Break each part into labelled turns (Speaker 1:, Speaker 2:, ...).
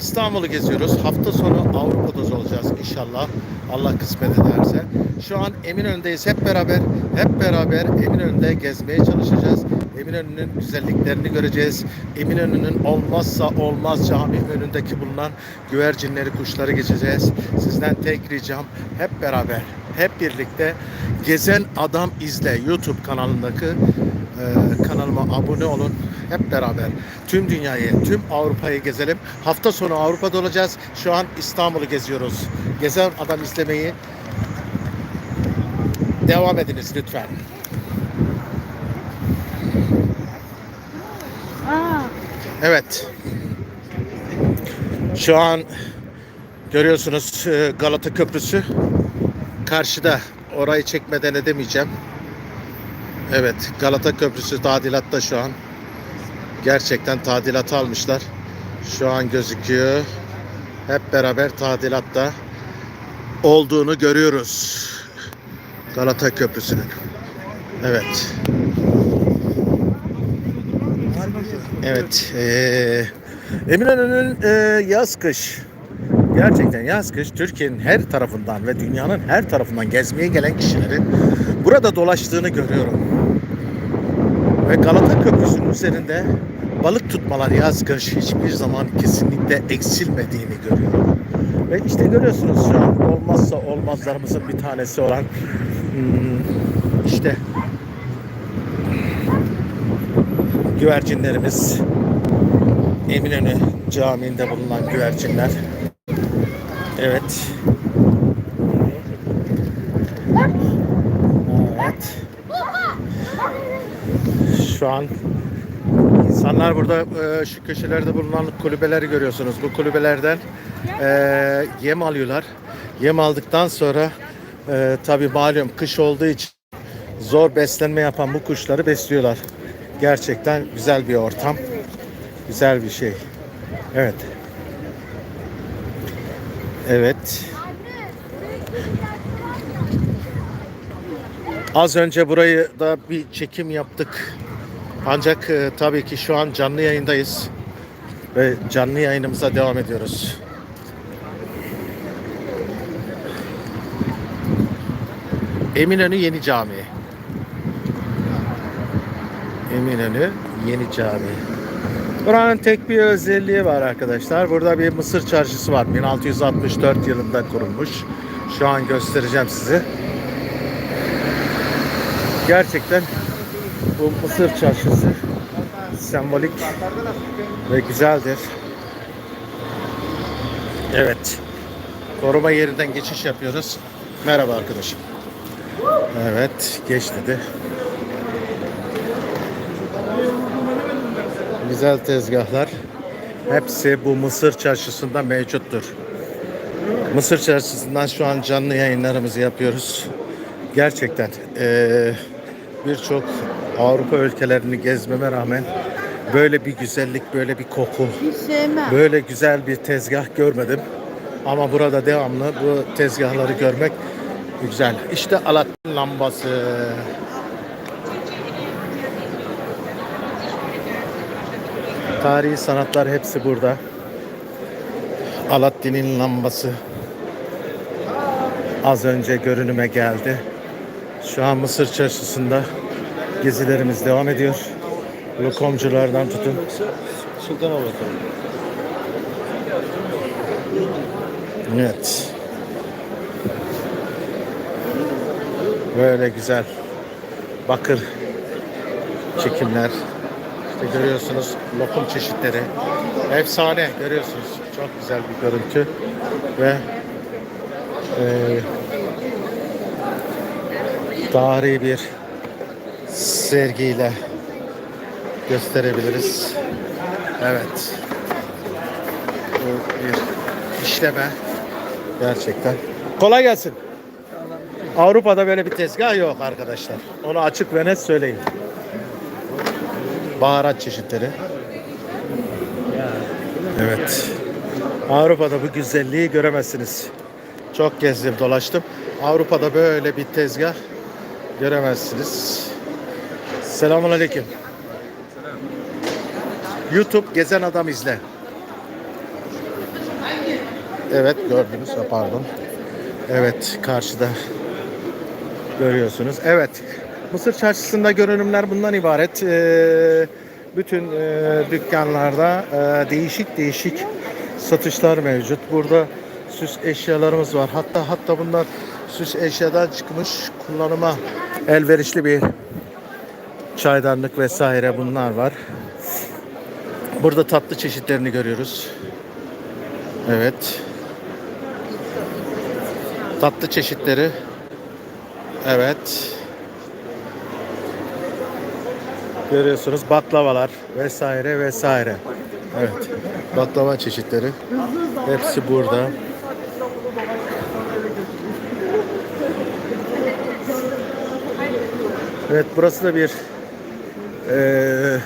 Speaker 1: İstanbul'u geziyoruz. Hafta sonu Avrupa'da olacağız inşallah. Allah kısmet ederse. Şu an Eminönü'ndeyiz. Hep beraber hep beraber Eminönü'nde gezmeye çalışacağız. Eminönü'nün güzelliklerini göreceğiz. Eminönü'nün olmazsa olmaz cami önündeki bulunan güvercinleri, kuşları geçeceğiz. Sizden tek ricam hep beraber, hep birlikte Gezen Adam izle YouTube kanalındaki e, kanalıma abone olun. Hep beraber tüm dünyayı, tüm Avrupa'yı gezelim. Hafta sonu Avrupa'da olacağız. Şu an İstanbul'u geziyoruz. Gezen Adam izlemeyi devam ediniz lütfen. Evet. Şu an görüyorsunuz e, Galata Köprüsü karşıda. Orayı çekmeden edemeyeceğim. Evet, Galata Köprüsü tadilatta şu an. Gerçekten tadilat almışlar. Şu an gözüküyor. Hep beraber tadilatta olduğunu görüyoruz. Galata Köprüsü'nün. Evet. Evet. eee Eminönü'nün eee, yaz kış gerçekten yaz kış Türkiye'nin her tarafından ve dünyanın her tarafından gezmeye gelen kişilerin burada dolaştığını görüyorum. Ve Galata Köprüsü'nün üzerinde balık tutmalar yaz kış hiçbir zaman kesinlikle eksilmediğini görüyorum. Ve işte görüyorsunuz şu an olmazsa olmazlarımızın bir tanesi olan hmm, işte güvercinlerimiz Eminönü Camii'nde bulunan güvercinler. Evet. Evet. Şu an insanlar burada e, şu köşelerde bulunan kulübeleri görüyorsunuz. Bu kulübelerden e, yem alıyorlar. Yem aldıktan sonra e, tabi malum kış olduğu için zor beslenme yapan bu kuşları besliyorlar. Gerçekten güzel bir ortam. Güzel bir şey. Evet. Evet. Az önce burayı da bir çekim yaptık. Ancak e, tabii ki şu an canlı yayındayız. Ve canlı yayınımıza devam ediyoruz. Eminönü Yeni Camii. Eminönü Yeni Cami. Buranın tek bir özelliği var arkadaşlar. Burada bir Mısır çarşısı var. 1664 yılında kurulmuş. Şu an göstereceğim size. Gerçekten bu Mısır çarşısı sembolik ve güzeldir. Evet. Koruma yerinden geçiş yapıyoruz. Merhaba arkadaşım. Evet, geç dedi. Güzel tezgahlar. Hepsi bu Mısır çarşısında mevcuttur. Mısır çarşısından şu an canlı yayınlarımızı yapıyoruz. Gerçekten eee, birçok Avrupa ülkelerini gezmeme rağmen böyle bir güzellik, böyle bir koku, böyle güzel bir tezgah görmedim. Ama burada devamlı bu tezgahları görmek güzel. İşte Alaaddin lambası. Tarihi sanatlar hepsi burada. Alaaddin'in lambası az önce görünüme geldi. Şu an Mısır çarşısında gezilerimiz devam ediyor. Lokomculardan tutun.
Speaker 2: Sultan Avatar.
Speaker 1: Evet. Böyle güzel bakır çekimler. İşte görüyorsunuz lokum çeşitleri. Efsane görüyorsunuz. Çok güzel bir görüntü. Ve eee tarihi bir sergiyle gösterebiliriz. Evet. Bu bir işleme. Gerçekten. Kolay gelsin. Avrupa'da böyle bir tezgah yok arkadaşlar. Onu açık ve net söyleyeyim. Baharat çeşitleri. Evet. Avrupa'da bu güzelliği göremezsiniz. Çok gezdim, dolaştım. Avrupa'da böyle bir tezgah göremezsiniz. Selamun Aleyküm. YouTube Gezen Adam izle. Evet gördünüz. Pardon. Evet karşıda görüyorsunuz. Evet. Mısır çarşısında görünümler bundan ibaret. Ee, bütün e, dükkanlarda e, değişik değişik satışlar mevcut. Burada süs eşyalarımız var. Hatta hatta bunlar süs eşyadan çıkmış kullanıma elverişli bir çaydanlık vesaire bunlar var. Burada tatlı çeşitlerini görüyoruz. Evet. Tatlı çeşitleri. Evet. Görüyorsunuz baklavalar vesaire vesaire. Evet. Baklava çeşitleri. Hepsi burada. Evet burası da bir eee,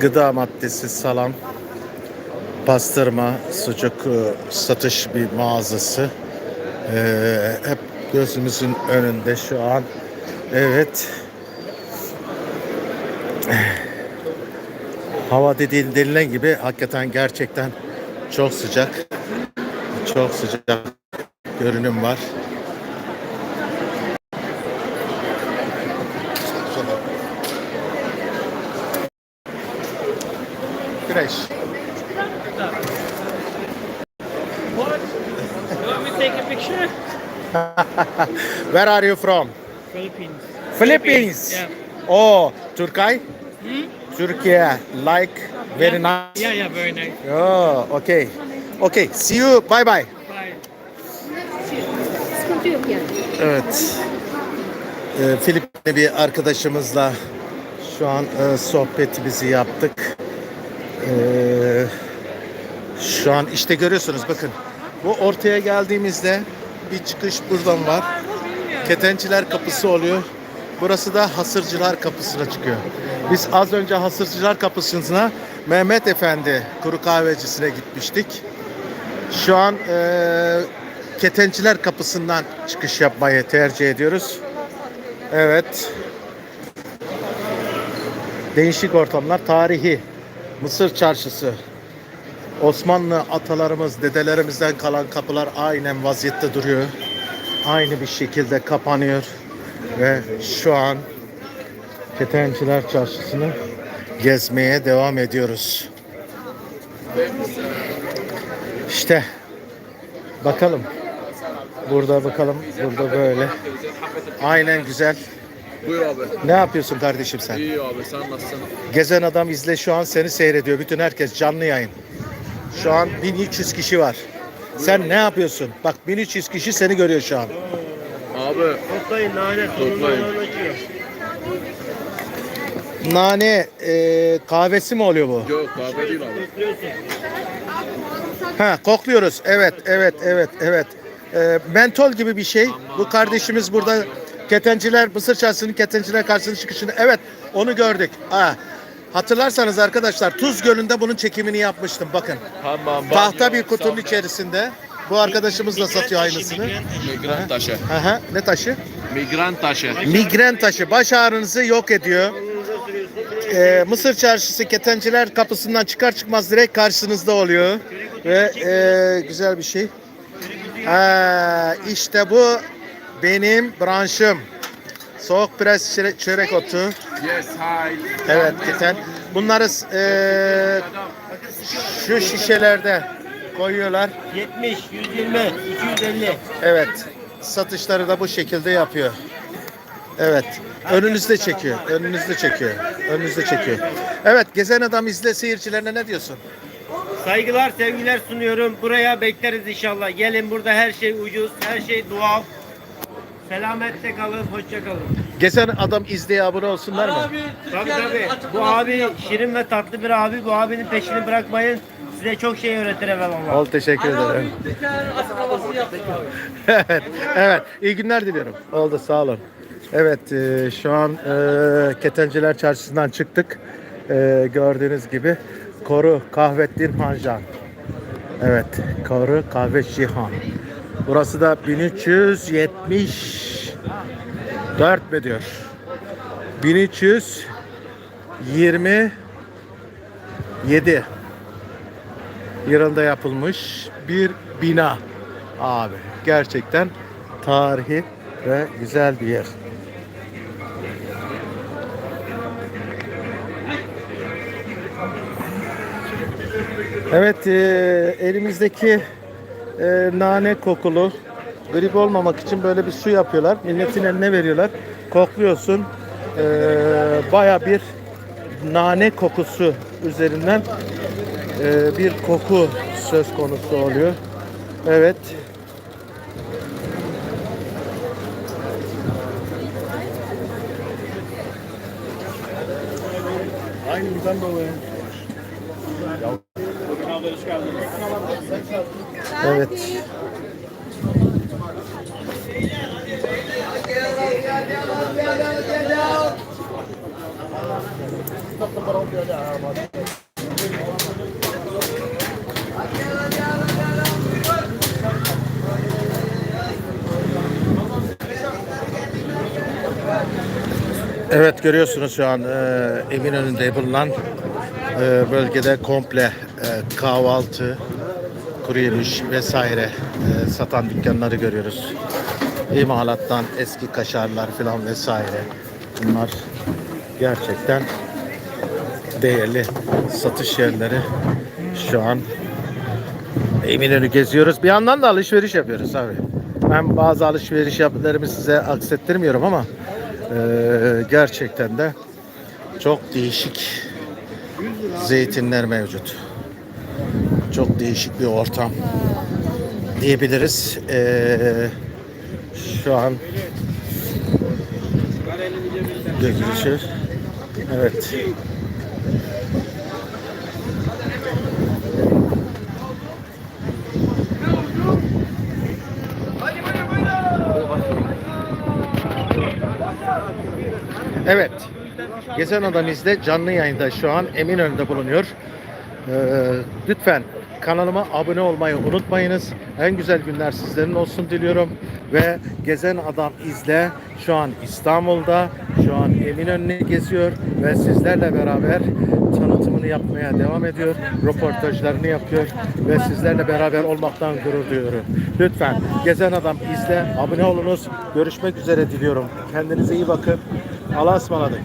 Speaker 1: gıda maddesi salam, pastırma, sucuk e, satış bir mağazası. Eee, hep gözümüzün önünde şu an. Evet. Hava dediğin denilen gibi hakikaten gerçekten çok sıcak. Çok sıcak görünüm var. Güneş.
Speaker 3: Want me to take a picture?
Speaker 1: Where are you from?
Speaker 3: Philippines.
Speaker 1: Philippines.
Speaker 3: Yeah.
Speaker 1: Oh, Turkey? Türkiye. Like very nice.
Speaker 3: Yeah, yeah, very nice.
Speaker 1: Oh, okay. Okay, see you. Bye bye.
Speaker 3: Bye.
Speaker 4: Sıkıntı yok yani.
Speaker 1: Evet. Ee, Filipinli bir arkadaşımızla şu an e, sohbetimizi yaptık. Ee, şu an işte görüyorsunuz bakın. Bu ortaya geldiğimizde bir çıkış buradan var. Ketenciler kapısı oluyor. Burası da hasırcılar kapısına çıkıyor. Biz az önce hasırcılar kapısına Mehmet Efendi kuru kahvecisine gitmiştik. Şu an eee Ketenciler kapısından çıkış yapmayı tercih ediyoruz. Evet. Değişik ortamlar. Tarihi. Mısır çarşısı. Osmanlı atalarımız, dedelerimizden kalan kapılar aynen vaziyette duruyor. Aynı bir şekilde kapanıyor. Ve şu an Ketenciler Çarşısı'nı gezmeye devam ediyoruz. İşte bakalım. Burada bakalım. Burada böyle. Aynen güzel.
Speaker 5: Buyur abi.
Speaker 1: Ne yapıyorsun kardeşim sen?
Speaker 5: İyi abi sen nasılsın?
Speaker 1: Gezen Adam izle şu an seni seyrediyor. Bütün herkes canlı yayın. Şu an 1300 kişi var. Sen ne yapıyorsun? Bak 1300 kişi seni görüyor şu an.
Speaker 5: Abi
Speaker 2: Toplayın nane
Speaker 5: Toplayın.
Speaker 1: Nane e, kahvesi mi oluyor bu?
Speaker 5: yok kahve değil abi.
Speaker 1: Ha kokluyoruz. Evet, evet, evet, evet. E, mentol gibi bir şey. Bu kardeşimiz burada Ketenciler Mısır Çarşısı'nın Ketenciler karşısının çıkışını. Evet, onu gördük. Ha. Hatırlarsanız arkadaşlar Tuz Gölü'nde bunun çekimini yapmıştım. Bakın.
Speaker 5: Tamam.
Speaker 1: Tahta bir kutunun içerisinde. Bu arkadaşımız da satıyor aynısını.
Speaker 5: Migran taşı.
Speaker 1: Aha, ne taşı?
Speaker 5: Migran taşı.
Speaker 1: Migren taşı baş ağrınızı yok ediyor. Ee, Mısır çarşısı ketenciler kapısından çıkar çıkmaz direkt karşınızda oluyor. Ve e, güzel bir şey. Ha, işte bu benim branşım. Soğuk pres çörek, çörek otu. Evet keten. Bunları e, şu şişelerde koyuyorlar.
Speaker 2: 70, 120, 250.
Speaker 1: Evet. Satışları da bu şekilde yapıyor. Evet. Önünüzde çekiyor. Önünüzde çekiyor. Önünüzde çekiyor. Evet. Gezen Adam izle seyircilerine ne diyorsun?
Speaker 2: Saygılar, sevgiler sunuyorum. Buraya bekleriz inşallah. Gelin burada her şey ucuz, her şey doğal. Selametle kalın, hoşça kalın.
Speaker 1: Gezen Adam izleye abone olsunlar mı?
Speaker 2: Tabii tabii. Bu abi şirin ve tatlı bir abi. Bu abinin peşini bırakmayın. Size çok şey öğretir evvelallah.
Speaker 1: Ol teşekkür ederim. evet. Evet. İyi günler diliyorum. Oldu sağ olun. Evet e, şu an e, Ketenciler Çarşısı'ndan çıktık. E, gördüğünüz gibi Koru Kahvettin Hanjan. Evet. Koru Kahve Şihan. Burası da 1374 mi diyor? 1327 yılında yapılmış bir bina. Abi gerçekten tarihi ve güzel bir yer. Evet, e, elimizdeki e, nane kokulu grip olmamak için böyle bir su yapıyorlar. Milletin eline veriyorlar. Kokluyorsun. E, Baya bir nane kokusu üzerinden e, bir koku söz konusu oluyor. Evet. Aynı buradan dolayı. Evet. Evet görüyorsunuz şu an e, Eminönü'nde bulunan e, bölgede komple e, kahvaltı, kuru yemiş vesaire e, satan dükkanları görüyoruz. İmalattan eski kaşarlar falan vesaire. Bunlar gerçekten değerli satış yerleri. Şu an Eminönü geziyoruz. Bir yandan da alışveriş yapıyoruz abi. Ben bazı alışveriş yapılarımı size aksettirmiyorum ama e, gerçekten de çok değişik zeytinler mevcut. Çok değişik bir ortam diyebiliriz. E, şu an gözüküyor. Evet. Evet. Gezen Adam izle canlı yayında şu an Eminönü'nde bulunuyor. Ee, lütfen kanalıma abone olmayı unutmayınız. En güzel günler sizlerin olsun diliyorum. Ve Gezen Adam izle şu an İstanbul'da, şu an Eminönü'nü geziyor ve sizlerle beraber tanıtımını yapmaya devam ediyor. Röportajlarını yapıyor ve sizlerle beraber olmaktan gurur duyuyorum. Lütfen Gezen Adam izle, abone olunuz. Görüşmek üzere diliyorum. Kendinize iyi bakın. Allah'a ısmarladık.